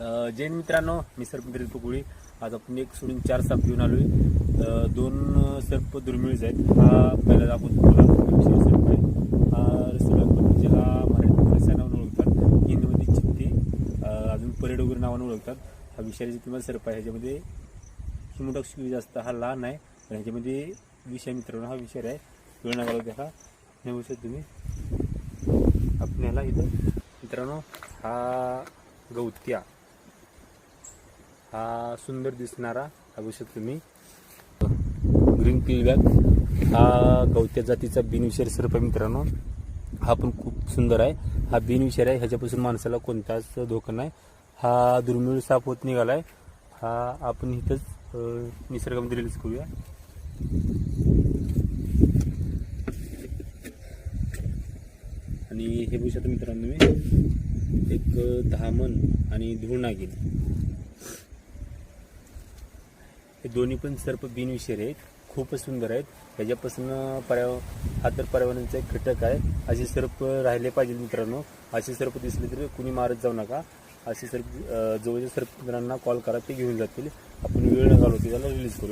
जैन मित्रांनो मी सर्पमित्र पुगुळी आज आपण एक सोडून चार साप घेऊन आलो आहे दोन सर्प दुर्मिळच आहेत. हा पहिला आपण तुला विषय सर्प आहे. हा रसुलापूर म्हणजे हा मराठी नावानं ओळखतात. हिंदीमध्ये चित्ती. अजून परेड वगैरे नावानं ओळखतात. हा विषारी किंवा सर्प आहे. ह्याच्यामध्ये हिमोटॉक्सिक जास्त. हा लहान आहे. पण ह्याच्यामध्ये विष मित्रांनो. हा विषारी आहे. वेळ नागाला लावू हा तुम्ही. आपल्याला इथं मित्रांनो हा गौत्या हा सुंदर दिसणारा हा तुम्ही. ग्रीन पिलबॅग हा गवत्या जातीचा बिनविषारी सर्प मित्रांनो. हा पण खूप सुंदर आहे. हा बिनविषारी आहे. ह्याच्यापासून माणसाला कोणताच धोका नाही. हा दुर्मिळ साप होत निघाला आहे हा आपण इथंच निसर्गामध्ये रिलीज करूया. आणि हे बघू शकता मित्रांनो मी एक धामन आणि धूळ नागिन. हे दोन्ही पण सर्प बिनविषारी आहेत. खूपच सुंदर आहेत. ह्याच्यापासून पर्याव हा तर पर्यावरणाचा एक घटक आहे. असे सर्प राहिले पाहिजे मित्रांनो. असे सर्प दिसले तरी कुणी मारत जाऊ नका. असे सर्प जवळच्या सर्प मित्रांना कॉल करा ते घेऊन जातील. आपण वेळ न घालवते त्याला रिलीज करूया.